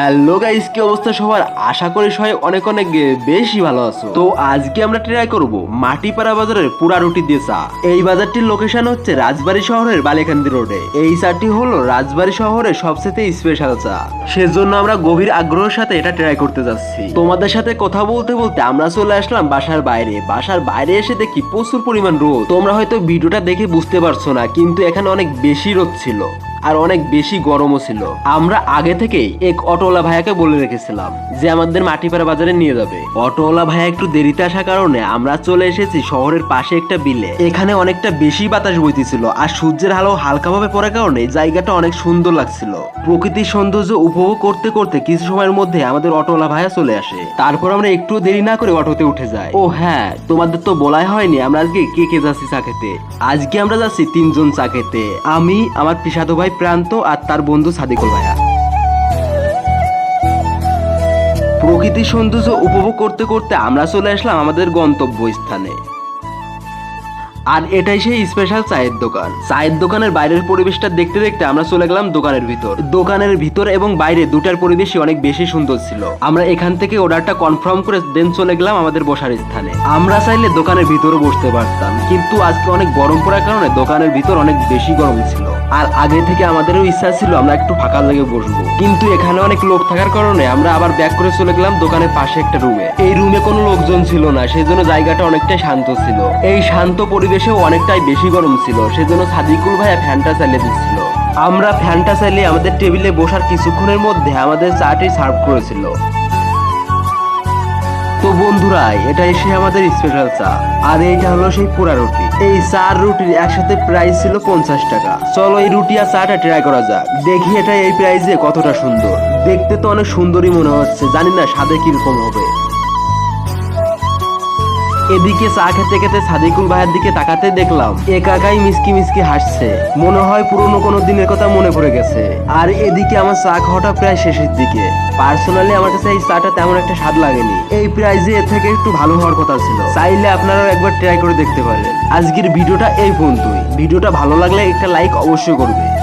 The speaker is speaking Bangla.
হ্যালো গাইস কি অবস্থা সবার? আশা করি সবাই অনেক অনেক বেশি ভালো আছো। তো আজকে আমরা ট্রাই করব মাটিপাড়া বাজারের পুরা রুটি চা। এই বাজারটির লোকেশন হচ্ছে রাজবাড়ী শহরের বালিকান্দি রোডে এই চাটি হলো রাজবাড়ী শহরের সবচেয়ে স্পেশাল চা। সেজন্য আমরা গভীর আগ্রহের সাথে এটা ট্রাই করতে যাচ্ছি। তোমাদের সাথে কথা বলতে বলতে আমরা চলে আসলাম বাসার বাইরে। বাসার বাইরে এসে দেখি প্রচুর পরিমাণ রোদ। তোমরা হয়তো ভিডিওটা দেখে বুঝতে পারছ না, কিন্তু এখানে অনেক বেশি রোদ ছিল। আর অনেক বেশি গরমও ছিল। আমরা আগে থেকেই এক অটোওয়ালা ভাইয়াকে বলে রেখেছিলাম যে আমাদের মাটিপাড়া বাজারে নিয়ে যাবে। অটোওয়ালা ভাইয়া একটু দেরিতে আসার কারণে আমরা চলে এসেছি শহরের পাশে একটা বিলে। এখানে অনেকটা বেশি বাতাস বইতেছিল আর সূর্যের আলো হালকাভাবে পড়ার কারণে জায়গাটা অনেক সুন্দর লাগছিল। প্রকৃতির সৌন্দর্য উপভোগ করতে করতে কিছু সময়ের মধ্যে আমাদের অটোওয়ালা ভাইয়া চলে আসে। তারপর আমরা একটু দেরি না করে অটোতে উঠে যাই। ও হ্যাঁ তোমাদের তো বলাই হয়নি আমরা আজকে কে কে যাচ্ছি চা খেতে। আজকে আমরা যাচ্ছি তিনজন চা খেতে। আমি, আমার পিসাতো ভাই প্রান্ত আর তার বন্ধু সাদিকুল ভাইয়া। প্রকৃতির সৌন্দর্য উপভোগ করতে করতে আমরা চলে আসলাম আমাদের গন্তব্য স্থানে আর এটাই সেই স্পেশাল চায়ের দোকান। চায়ের দোকানের বাইরের পরিবেশটা দেখতে দেখতে আমরা চলে গেলাম দোকানের ভিতর। দোকানের ভিতর এবং বাইরে দুটার পরিবেশই অনেক বেশি সুন্দর ছিল। আমরা এখান থেকে অর্ডারটা কনফার্ম করে দেন চলে গেলাম আমাদের বসার স্থানে। আমরা চাইলে দোকানের ভিতরে বসতে পারতাম, কিন্তু আজকে অনেক গরম পড়ার কারণে দোকানের ভিতর অনেক বেশি গরম ছিল। আর আগে থেকে আমাদেরও ইচ্ছা ছিল আমরা একটু ফাঁকা লেগে বসবো। কিন্তু এখানে অনেক লোক থাকার কারণে আমরা আবার ব্যাক করে চলে গেলাম দোকানের পাশে একটা রুমে এই রুমে কোনো লোকজন ছিল না সেই জন্য জায়গাটা অনেকটাই শান্ত ছিল। এই শান্ত পরিবেশেও অনেকটাই বেশি গরম ছিল, সেজন্য সাদিকুল ভাইয়া ফ্যানটা চালিয়ে দিচ্ছিল। আমরা ফ্যানটা চালিয়ে আমাদের টেবিলে বসার কিছুক্ষণের মধ্যে আমাদের চাটি সার্ভ করেছিল। তো বন্ধুরা এটা এসে আমাদের স্পেশাল চা। আর এইটা হলো সেই পুরা রুটি। এই চার রুটির একসাথে প্রাইস ছিল পঞ্চাশ টাকা। চলো এই রুটি আর চাটা ট্রাই করা যাক। দেখি এটা এই প্রাইসে কতটা সুন্দর। দেখতে তো অনেক সুন্দরই মনে হচ্ছে, জানি না স্বাদে কীরকম হবে। এদিকে চা খেতে খেতে সাদিকুল ভাইয়ের দিকে তাকাতে দেখলাম একাকাই মিসকি মিসকি হাসছে। মনে হয় পুরনো কোনো দিনের কথা মনে পড়ে গেছে। আর এদিকে আমার চা খাওয়াটা প্রায় শেষের দিকে। পার্সোনালি আমার কাছে এই চাটা তেমন একটা স্বাদ লাগেনি। এই প্রাইজে এর থেকে একটু ভালো হওয়ার কথা ছিল। চাইলে আপনারাও একবার ট্রাই করে দেখতে পারেন। আজকের ভিডিওটা এই পর্যন্তই। ভিডিওটা ভালো লাগলে একটা লাইক অবশ্যই করবে।